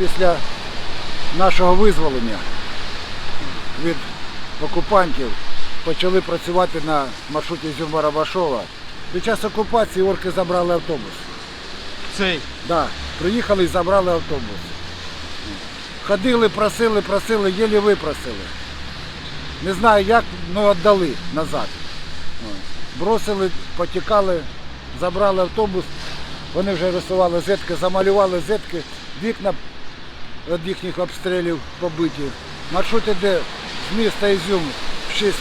Після нашого визволення від окупантів почали працювати на маршруті Зюмбара-Башова. Під час окупації орки забрали автобус. Цей. Да, приїхали і забрали автобус. Ходили, просили, просили, єлі випросили. Не знаю як, але віддали назад. Бросили, потікали, забрали автобус. Вони вже рисували зетки, замалювали зетки, вікна від їхніх обстрілів побиті. Маршрут іде з міста Ізюм в 6,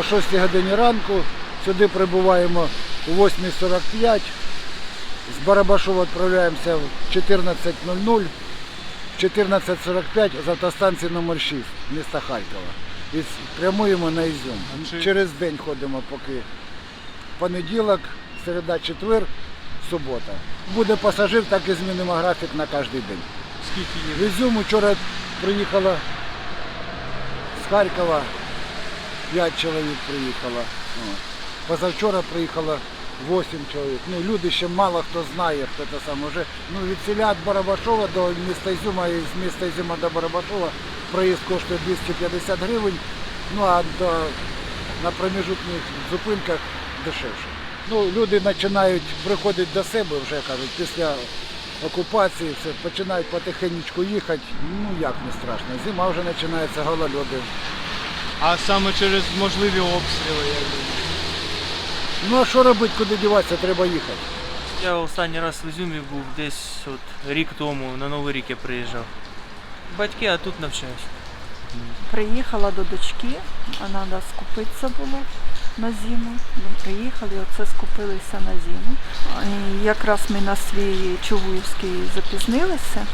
о 6 годині ранку. Сюди прибуваємо о 8.45. З Барабашова відправляємося в 14.00, в 14.45 з автостанції номер 6 міста Харкова. І прямуємо на Ізюм. Через день ходимо поки понеділок, середа, четвер, субота. Буде пасажир, так і змінимо графік на кожен день. Скільки В їх? Ізюм вчора приїхало з Харкова, 5 чоловік приїхало. Позавчора приїхало 8 чоловік. Ну, люди ще мало хто знає, хто це саме вже. Ну, від селя від Барабашова до міста Ізюма і з міста Ізюма до Барабашова проїзд коштує 250 гривень, ну а до, на проміжутних зупинках дешевше. Ну, люди починають приходити до себе, вже кажуть, після окупації все, починають потихеньку їхати. Ну як не страшно. Зима вже починається голольоди. А саме через можливі обстріли, як думаю. Ну а що робити, куди діватися, треба їхати. Я останній раз в Ізюмі був десь от рік тому, на Новий рік я приїжджав. Батьки, а тут навчаюсь. Приїхала до дочки, а треба скупитися було на зиму. Приїхали, оце скупилися на зиму. І якраз ми на свій Чугуївський запізнилися,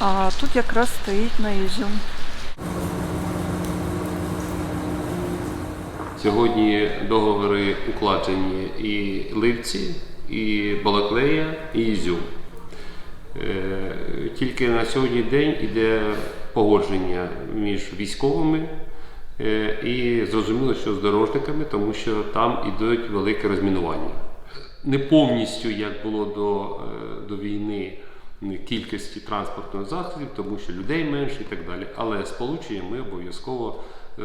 а тут якраз стоїть на Ізюм. Сьогодні договори укладені і Ливці, і Балаклея, і Ізюм. Е, Тільки на сьогодні день іде погодження між військовими і зрозуміло, що з дорожниками, тому що там ідуть велике розмінування. Не повністю, як було до, е, до війни, кількості транспортних засобів, тому що людей менше і так далі. Але сполучення ми обов'язково е,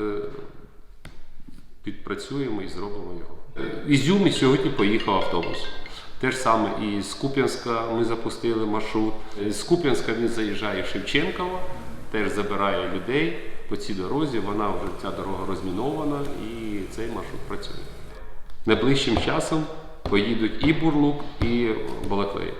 підпрацюємо і зробимо його. Е, В Ізюмі сьогодні поїхав автобус. Те ж саме і з Куп'янська ми запустили маршрут. Е, З Куп'янська він заїжджає в Шевченково, теж забирає людей по цій дорозі. Вона вже ця дорога розмінована і цей маршрут працює. Найближчим часом поїдуть і Бурлук, і Балаклея.